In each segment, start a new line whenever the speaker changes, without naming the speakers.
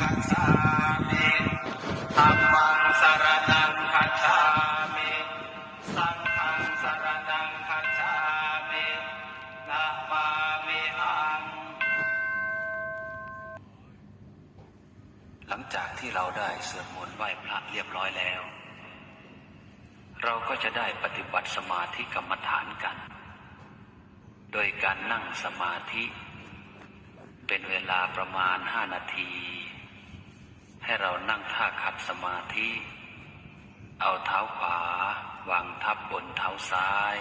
คัจฉามิธัมมังสรณังคัจฉามิสังฆังสรณังคัจฉามินะมามิหังหลังจากที่เราได้สวดมนต์ไหว้พระเรียบร้อยแล้ว เราก็จะได้ปฏิบัติสมาธิกรรมฐานกัน โดยการนั่งสมาธิเป็นเวลาประมาณห้านาที ให้เรานั่งท่าขัดสมาธิ เอาเท้าขวาวางทับบนเท้าซ้าย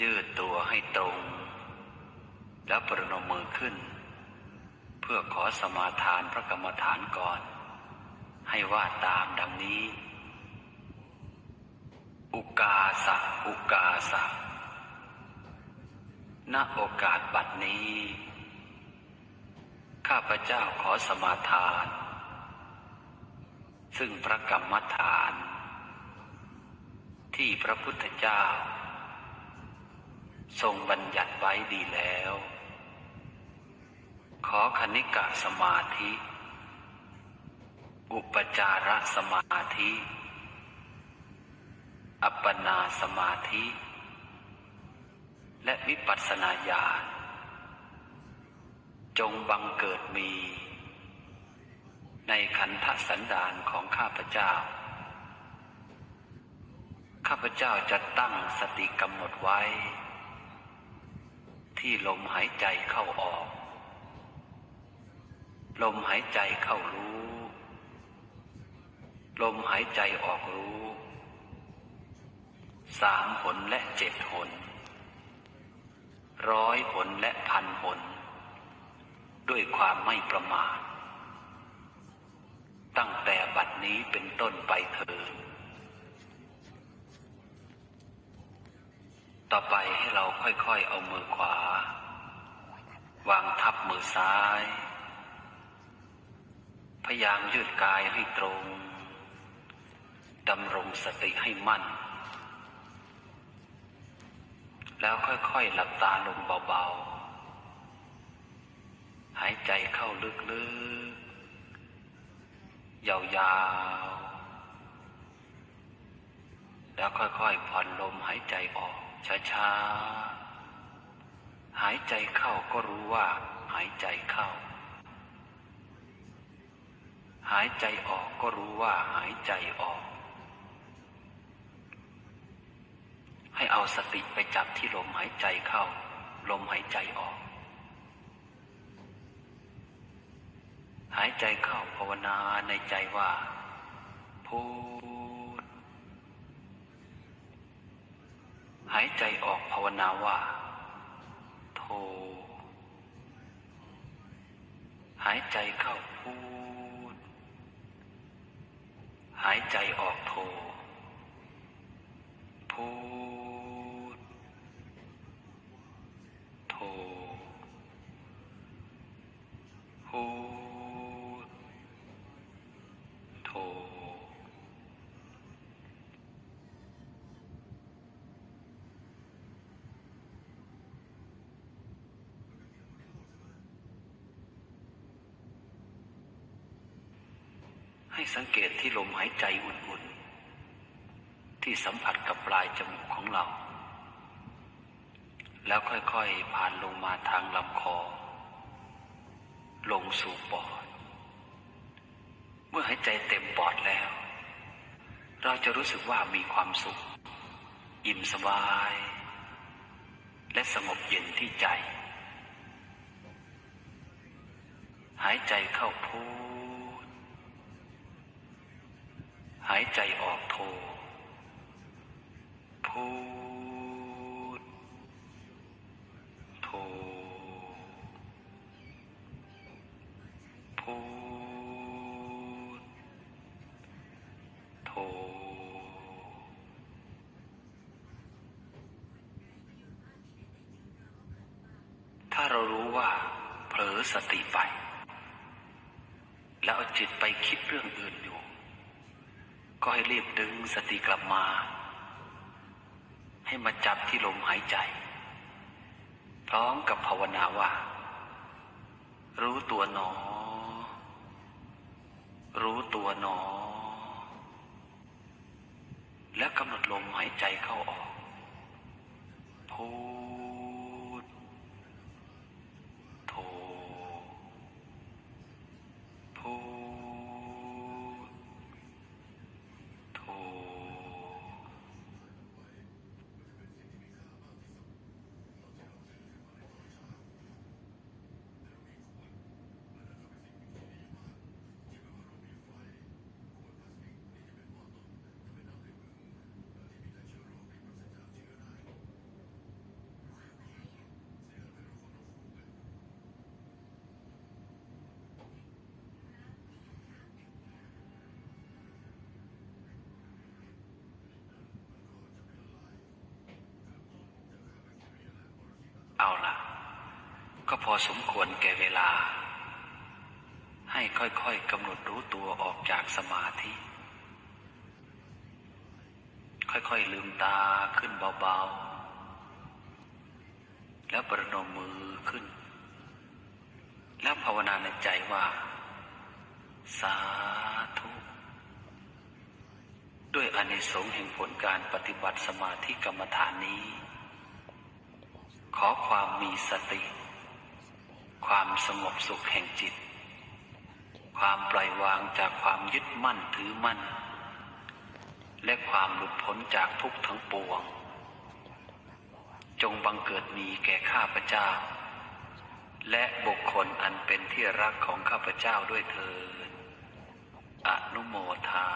ยืดตัวให้ตรง แล้วประนมมือขึ้น เพื่อขอสมาทานพระกรรมฐานก่อน ให้ว่าตามดังนี้ อุกาสะอุกาสะณโอกาสบัดนี้ ข้าพเจ้าขอสมาทาน ซึ่งพระกรรมฐาน ที่พระพุทธเจ้า ทรงบัญญัติไว้ดีแล้ว ขอคณิกะสมาธิ อุปจารสมาธิ อัปปนาสมาธิ และวิปัสสนาญาณจงบังเกิดมี ในขันธสันดานของข้าพเจ้า ข้าพเจ้าจะตั้งสติกำหนดไว้ ที่ลมหายใจเข้าออก ลมหายใจเข้ารู้ ลมหายใจออกรู้สามหนและเจ็ดหนร้อยหนและพันหนด้วยความไม่ประมาท ตั้งแต่บัดนี้เป็นต้นไปเถิดต่อไปให้เราค่อยๆเอามือขวา วางทับมือซ้าย พยายามยืดกายให้ตรงดำรงสติให้มั่น แล้วค่อยๆหลับตาลงเบาๆ หายใจเข้าลึกๆ ยาวๆ แล้วค่อยๆผ่อนลมหายใจออกช้าๆ หายใจเข้าก็รู้ว่าหายใจเข้า หายใจออกก็รู้ว่าหายใจออก ให้เอาสติไปจับที่ลมหายใจเข้า ลมหายใจออก หายใจเข้าภาวนาในใจว่าพูดหายใจออกภาวนาว่าโทหายใจเข้าพูดหายใจออกโทพูดโทพูด โท ให้สังเกตที่ลมหายใจอุ่นๆ ที่สัมผัสกับปลายจมูกของเรา แล้วค่อยๆ ผ่านลงมาทางลำคอ ลงสู่ปอด เมื่อหายใจเต็มปอดแล้ว เราจะรู้สึกว่ามีความสุข อิ่มสบาย และสงบเย็นที่ใจ หายใจเข้าพูด หายใจออกโทพูดโทพูดโทถ้าเรารู้ว่าเผลอสติไป แล้วเอาจิตไปคิดเรื่องอื่นอยู่ ก็ให้รีบดึงสติกลับมา ให้มาจับที่ลมหายใจ พร้อมกับภาวนาว่า รู้ตัวหนอ รู้ตัวหนอ และกำหนดลมหายใจเข้าออกพูด โท พูด โท เอาล่ะ ก็พอสมควรแก่เวลา ให้ค่อยๆกำหนดรู้ตัวออกจากสมาธิ ค่อยๆลืมตาขึ้นเบาๆ แล้วประนมมือขึ้น แล้วภาวนาในใจว่า สาธุ ด้วยอานิสงส์แห่งผลการปฏิบัติสมาธิกรรมฐานนี้ ขอความมีสติ ความสงบสุขแห่งจิต ความปล่อยวางจากความยึดมั่นถือมั่น และความหลุดพ้นจากทุกข์ทั้งปวง จงบังเกิดมีแก่ข้าพเจ้า และบุคคลอันเป็นที่รักของข้าพเจ้าด้วยเถิดอนุโมทา